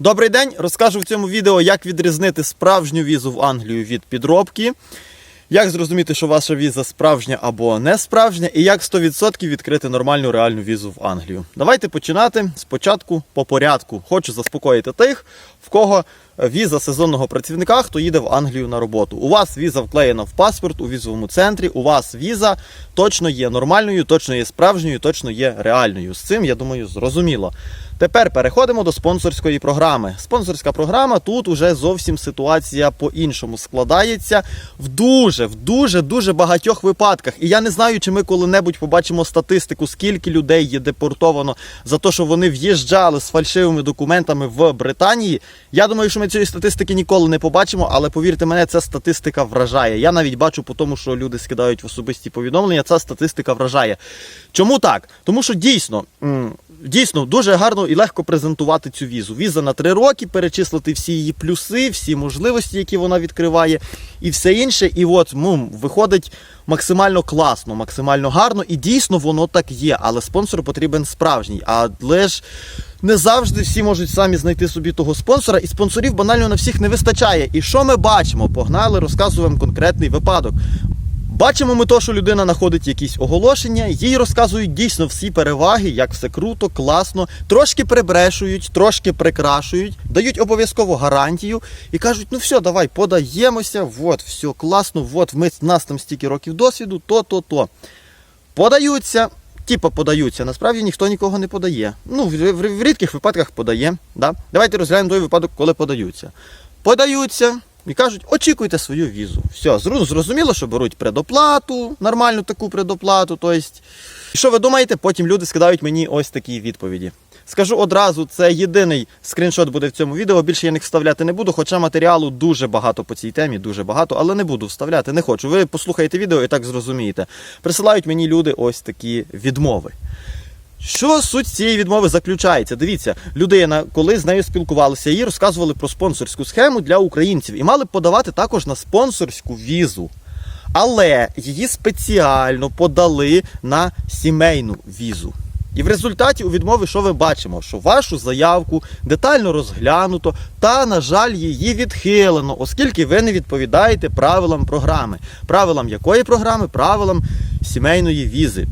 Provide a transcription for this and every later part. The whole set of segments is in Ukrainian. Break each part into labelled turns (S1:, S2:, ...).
S1: Добрий день! Розкажу в цьому відео, як відрізнити справжню візу в Англію від підробки, як зрозуміти, що ваша віза справжня або не справжня, і як 100% відкрити нормальну реальну візу в Англію. Давайте починати спочатку по порядку. Хочу заспокоїти тих, в кого віза сезонного працівника, хто їде в Англію на роботу. У вас віза вклеєна в паспорт у візовому центрі. У вас віза точно є нормальною, точно є справжньою, точно є реальною. З цим, я думаю, зрозуміло. Тепер переходимо до спонсорської програми. Спонсорська програма тут уже зовсім ситуація по-іншому складається в дуже, в дуже, дуже багатьох випадках. І я не знаю, чи ми коли-небудь побачимо статистику, скільки людей є депортовано за те, що вони в'їжджали з фальшивими документами в Британії. Я думаю, що ми цієї статистики ніколи не побачимо, але повірте мене, ця статистика вражає. Я навіть бачу по тому, що люди скидають в особисті повідомлення. Ця статистика вражає. Чому так? Тому що дійсно. Дійсно, дуже гарно і легко презентувати цю візу. Віза на три роки, перечислити всі її плюси, всі можливості, які вона відкриває, і все інше. І от ну, виходить максимально класно, максимально гарно, і дійсно воно так є. Але спонсор потрібен справжній. Але ж не завжди всі можуть самі знайти собі того спонсора, і спонсорів банально на всіх не вистачає. І що ми бачимо? Погнали, розказуємо конкретний випадок. Бачимо ми то, що людина знаходить якісь оголошення, їй розказують дійсно всі переваги, як все круто, класно, трошки прибрешують, трошки прикрашують, дають обов'язково гарантію і кажуть: ну все, давай, подаємося, от, все класно, от ми, в нас там стільки років досвіду, то, то, то. Подаються, типа подаються. Насправді ніхто нікого не подає. Ну, в рідких випадках подає. Да? Давайте розглянемо той випадок, коли подаються. Подаються. І кажуть, очікуйте свою візу. Все, зрозуміло, що беруть предоплату, нормальну таку предоплату. Тобто, що ви думаєте, потім люди скидають мені ось такі відповіді. Скажу одразу, це єдиний скріншот буде в цьому відео. Більше я них вставляти не буду, хоча матеріалу дуже багато по цій темі, дуже багато, але не буду вставляти, не хочу. Ви послухаєте відео і так зрозумієте. Присилають мені люди ось такі відмови. Що суть цієї відмови заключається? Дивіться, людина, коли з нею спілкувалися, їй розказували про спонсорську схему для українців і мали подавати також на спонсорську візу. Але її спеціально подали на сімейну візу. І в результаті у відмови, що ми бачимо? Що вашу заявку детально розглянуто, та, на жаль, її відхилено, оскільки ви не відповідаєте правилам програми. Правилам якої програми? Правилам сімейної візи.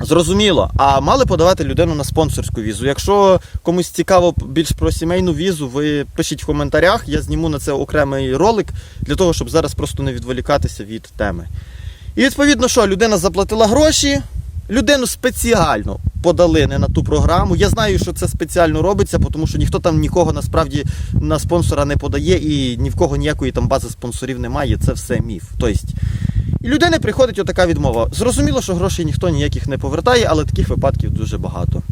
S1: Зрозуміло, а мали подавати людину на спонсорську візу. Якщо комусь цікаво більш про сімейну візу, ви пишіть в коментарях, я зніму на це окремий ролик для того, щоб зараз просто не відволікатися від теми. І відповідно, що людина заплатила гроші, людину спеціально подали не на ту програму. Я знаю, що це спеціально робиться, тому що ніхто там нікого насправді на спонсора не подає і ні в кого ніякої там бази спонсорів немає. Це все міф. Тобто, і людини приходить отака відмова. Зрозуміло, що грошей ніхто ніяких не повертає, але таких випадків дуже багато.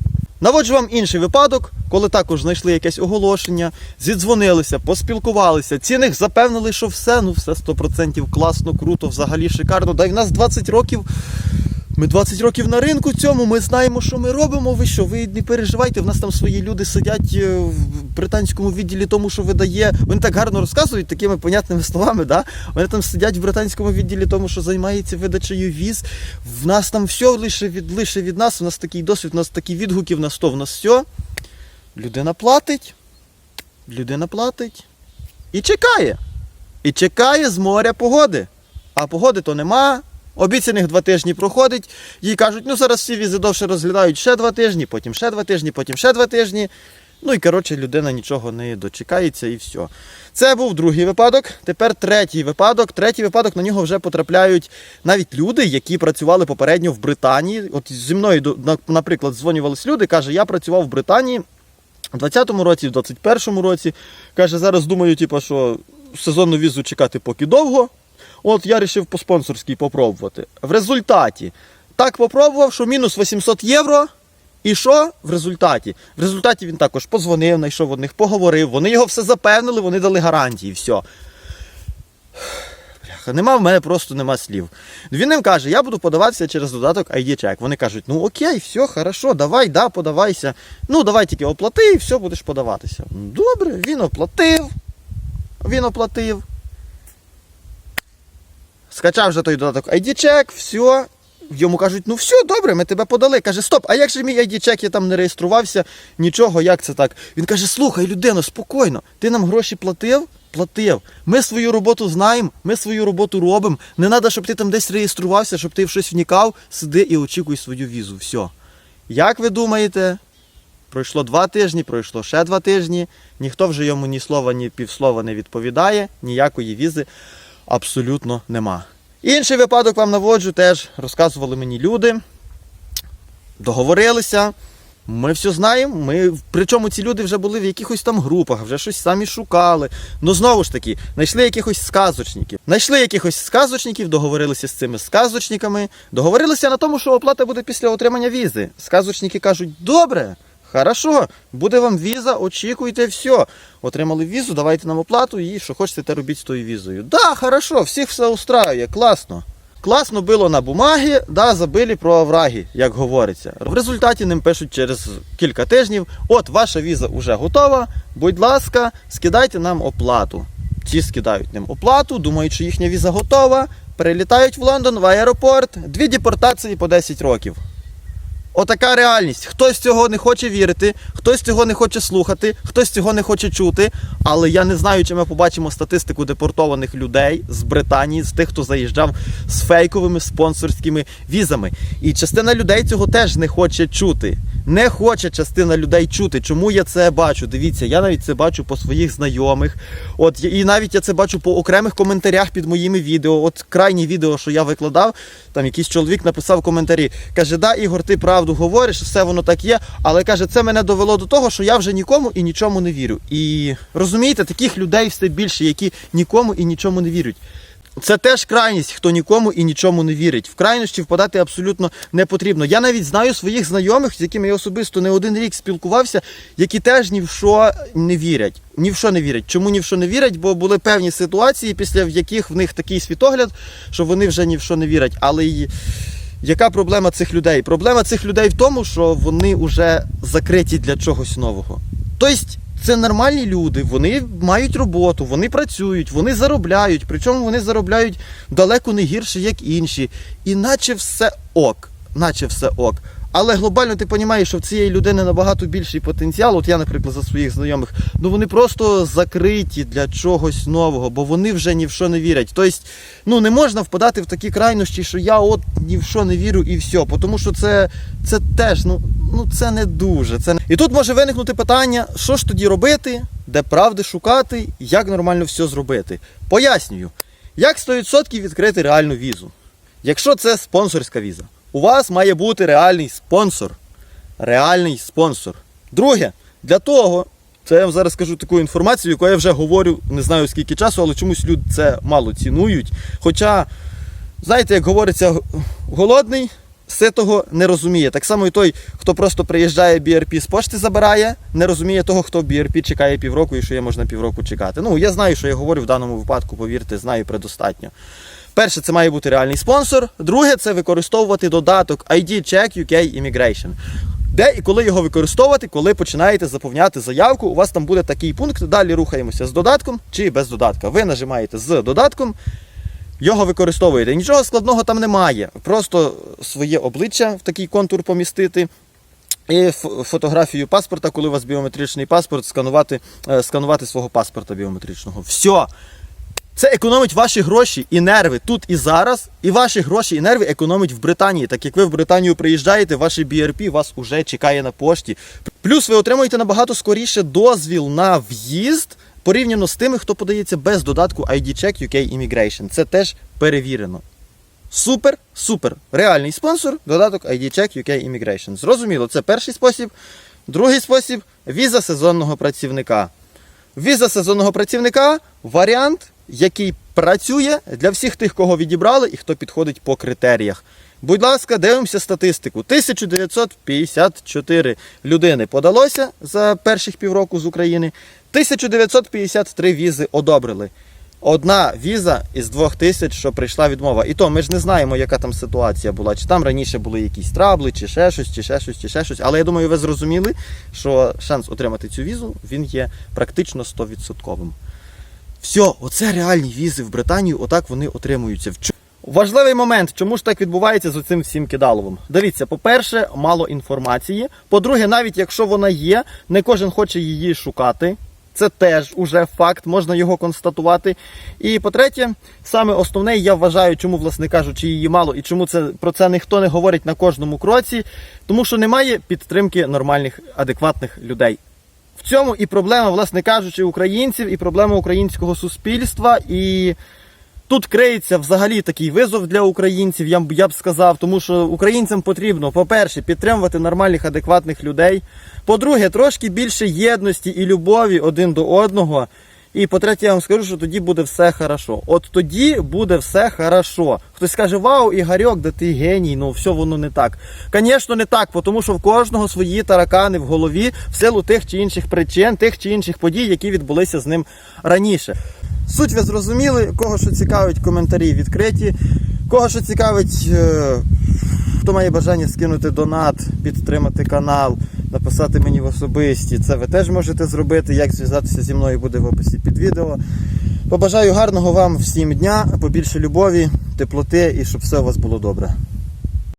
S1: Наводжу вам інший випадок, коли також знайшли якесь оголошення, зідзвонилися, поспілкувалися, ціних запевнили, що все, ну все 100% класно, круто, взагалі шикарно. Да й в нас 20 років. Ми 20 років на ринку цьому, ми знаємо, що ми робимо. Ви що? Ви не переживайте, в нас там свої люди сидять е, в британському відділі тому, що видає. Вони так гарно розказують такими понятними словами. Да? Вони там сидять в британському відділі тому, що займається видачею віз. В нас там все лише від, лише від нас, у нас такий досвід, у нас такі відгуки, в нас то, в нас все. Людина платить. Людина платить. І чекає. І чекає з моря погоди. А погоди то нема. Обіцяних два тижні проходить, їй кажуть, ну зараз всі візи довше розглядають ще два тижні, потім ще два тижні, потім ще два тижні. Ну і коротше, людина нічого не дочекається і все. Це був другий випадок. Тепер третій випадок. Третій випадок на нього вже потрапляють навіть люди, які працювали попередньо в Британії. От зі мною, наприклад, дзвонювалися люди, каже, я працював в Британії в 20-му році, в 21-му році. Каже, зараз думаю, типу, що сезонну візу чекати поки довго. От я вирішив по спонсорській попробувати. В результаті так попробував, що мінус 800 євро. І що в результаті? В результаті він також позвонив, знайшов одних, поговорив, вони його все запевнили, вони дали гарантії, все. Бляха, нема в мене просто нема слів. Він їм каже, я буду подаватися через додаток ID Check. Вони кажуть, ну окей, все, хорошо, давай, да, подавайся. Ну, давай тільки оплати і все, будеш подаватися. Добре, він оплатив. Він оплатив. Скачав вже той додаток ID Check, все. йому кажуть, ну все, добре, ми тебе подали. Каже, стоп, а як же мій ID-чек, я там не реєструвався, нічого, як це так? Він каже: слухай, людино, спокійно, ти нам гроші платив? Платив. Ми свою роботу знаємо, ми свою роботу робимо. Не треба, щоб ти там десь реєструвався, щоб ти в щось вникав, сиди і очікуй свою візу. Все. Як ви думаєте? Пройшло два тижні, пройшло ще два тижні. Ніхто вже йому ні слова, ні півслова не відповідає, ніякої візи абсолютно нема. Інший випадок вам наводжу, теж розказували мені люди. Договорилися. Ми все знаємо. Ми, причому ці люди вже були в якихось там групах, вже щось самі шукали. Ну знову ж таки, знайшли якихось сказочників. Знайшли якихось сказочників, договорилися з цими сказочниками. Договорилися на тому, що оплата буде після отримання візи. Сказочники кажуть: добре, хорошо, буде вам віза, очікуйте, все. Отримали візу, давайте нам оплату і що хочете, те робіть з тою візою. Да, хорошо, всіх все устраює, класно. Класно було на бумагі, да, забили про овраги, як говориться. В результаті ним пишуть через кілька тижнів: от ваша віза вже готова. Будь ласка, скидайте нам оплату. Ті скидають ним оплату, думають, що їхня віза готова. Перелітають в Лондон в аеропорт, дві депортації по 10 років. Отака реальність. Хтось цього не хоче вірити, хтось цього не хоче слухати, хтось цього не хоче чути. Але я не знаю, чи ми побачимо статистику депортованих людей з Британії, з тих, хто заїжджав з фейковими спонсорськими візами. І частина людей цього теж не хоче чути. Не хоче частина людей чути. Чому я це бачу? Дивіться, я навіть це бачу по своїх знайомих. От і навіть я це бачу по окремих коментарях під моїми відео. От крайнє відео, що я викладав, там якийсь чоловік написав коментарі. Каже: Да, Ігор, ти правду говориш, все воно так є. Але каже, це мене довело до того, що я вже нікому і нічому не вірю. І розумієте, таких людей все більше, які нікому і нічому не вірять. Це теж крайність, хто нікому і нічому не вірить. В крайності впадати абсолютно не потрібно. Я навіть знаю своїх знайомих, з якими я особисто не один рік спілкувався, які теж ні в що не вірять. Ні в що не вірять. Чому ні в що не вірять? Бо були певні ситуації, після яких в них такий світогляд, що вони вже ні в що не вірять. Але й яка проблема цих людей? Проблема цих людей в тому, що вони вже закриті для чогось нового. Тобто, це нормальні люди, вони мають роботу, вони працюють, вони заробляють, причому вони заробляють далеко не гірше, як інші. І наче все ок. Наче все ок. Але глобально ти розумієш, що в цієї людини набагато більший потенціал. От я, наприклад, за своїх знайомих, ну вони просто закриті для чогось нового, бо вони вже ні в що не вірять. Тобто, ну не можна впадати в такі крайнощі, що я от ні в що не вірю і все. Тому що це, це теж, ну, ну це не дуже. Це... І тут може виникнути питання, що ж тоді робити, де правди шукати, як нормально все зробити. Пояснюю, як 100% відкрити реальну візу. Якщо це спонсорська віза, у вас має бути реальний спонсор. Реальний спонсор. Друге, для того, це я вам зараз скажу таку інформацію, яку я вже говорю не знаю скільки часу, але чомусь люди це мало цінують. Хоча, знаєте, як говориться, голодний ситого не розуміє. Так само і той, хто просто приїжджає BRP з пошти забирає, не розуміє того, хто в BRP чекає півроку і що є можна півроку чекати. Ну, я знаю, що я говорю в даному випадку, повірте, знаю предостатньо. Перше, це має бути реальний спонсор. Друге, це використовувати додаток ID Check UK Immigration. Де і коли його використовувати, коли починаєте заповняти заявку, у вас там буде такий пункт. Далі рухаємося з додатком чи без додатка. Ви нажимаєте з додатком, його використовуєте. Нічого складного там немає. Просто своє обличчя в такий контур помістити. І фотографію паспорта, коли у вас біометричний паспорт, сканувати, е, сканувати свого паспорта біометричного. Все. Це економить ваші гроші і нерви тут і зараз, і ваші гроші і нерви економить в Британії. Так як ви в Британію приїжджаєте, ваше BRP вас уже чекає на пошті. Плюс ви отримуєте набагато скоріше дозвіл на в'їзд порівняно з тими, хто подається без додатку ID Check UK Immigration. Це теж перевірено. Супер, супер. Реальний спонсор, додаток ID Check UK Immigration. Зрозуміло, це перший спосіб. Другий спосіб віза сезонного працівника. Віза сезонного працівника варіант, який працює для всіх тих, кого відібрали і хто підходить по критеріях. Будь ласка, дивимося статистику. 1954 людини подалося за перших півроку з України. 1953 візи одобрили. Одна віза із двох тисяч, що прийшла відмова. І то ми ж не знаємо, яка там ситуація була. Чи там раніше були якісь трабли, чи ще щось, чи ще щось, чи ще щось. Але я думаю, ви зрозуміли, що шанс отримати цю візу він є практично 100%. Все, оце реальні візи в Британію, отак вони отримуються. Важливий момент, чому ж так відбувається з оцим всім кидаловим. Дивіться, по-перше, мало інформації. По-друге, навіть якщо вона є, не кожен хоче її шукати. Це теж уже факт, можна його констатувати. І по-третє, саме основне, я вважаю, чому, власне кажучи, її мало і чому це про це ніхто не говорить на кожному кроці, тому що немає підтримки нормальних, адекватних людей. В цьому і проблема, власне кажучи, українців, і проблема українського суспільства. І тут криється взагалі такий визов для українців, я б, я б сказав, тому що українцям потрібно, по-перше, підтримувати нормальних, адекватних людей. По-друге, трошки більше єдності і любові один до одного. І по-третє, я вам скажу, що тоді буде все хорошо. От тоді буде все хорошо. Хтось скаже, вау, Ігорьок, да ти геній, ну все воно не так. Звісно, не так, тому що в кожного свої таракани в голові в силу тих чи інших причин, тих чи інших подій, які відбулися з ним раніше. Суть ви зрозуміли, кого що цікавить, коментарі відкриті. Кого що цікавить, е, хто має бажання скинути донат, підтримати канал, написати мені в особисті, це ви теж можете зробити. Як зв'язатися зі мною буде в описі під відео. Побажаю гарного вам всім дня, побільше любові, теплоти і щоб все у вас було добре.